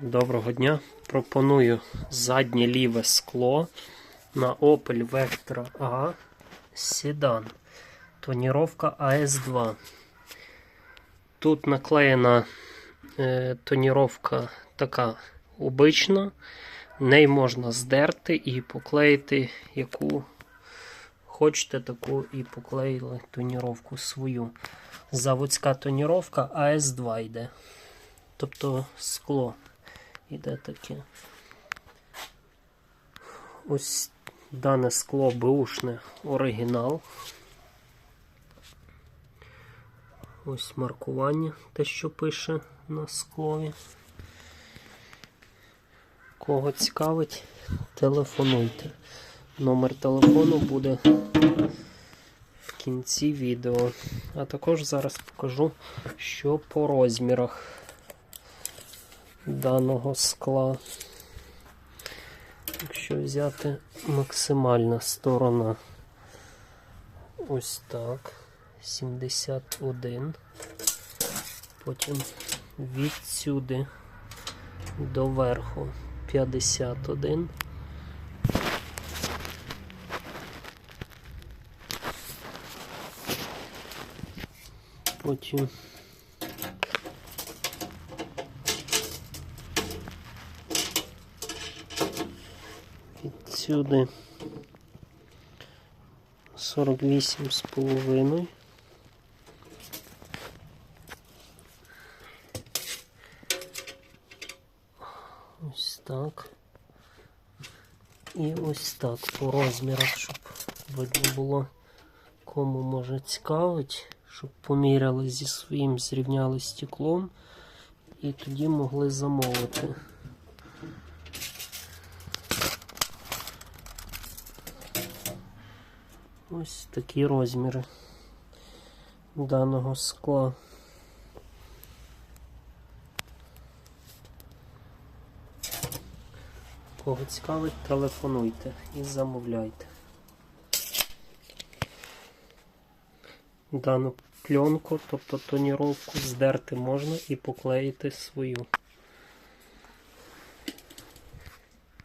Доброго дня. Пропоную заднє ліве скло на Opel Vectra A Sedan. Тоніровка AS2. Тут наклеєна е, тоніровка така обична. Неї можна здерти і поклеїти яку хочете, таку і поклеїли тоніровку свою. Заводська тоніровка AS2 йде. Тобто скло іде таке. Ось дане скло беушне оригінал. Ось маркування, те, що пише на склові. Кого цікавить, телефонуйте. Номер телефону буде в кінці відео. А також зараз покажу, що по розмірах даного скла. Якщо взяти максимальна сторона, ось так, 71. Потім відсюди до верху 51. Потім відсюди 48 з половиною. Ось так. І ось так по розмірах, щоб видно було, кому може цікавить, щоб поміряли зі своїм, зрівняли стеклом і тоді могли замовити. Ось такі розміри даного скла. Кого цікавить, телефонуйте і замовляйте. Дану пленку, тобто тоніровку, здерти можна і поклеїти свою.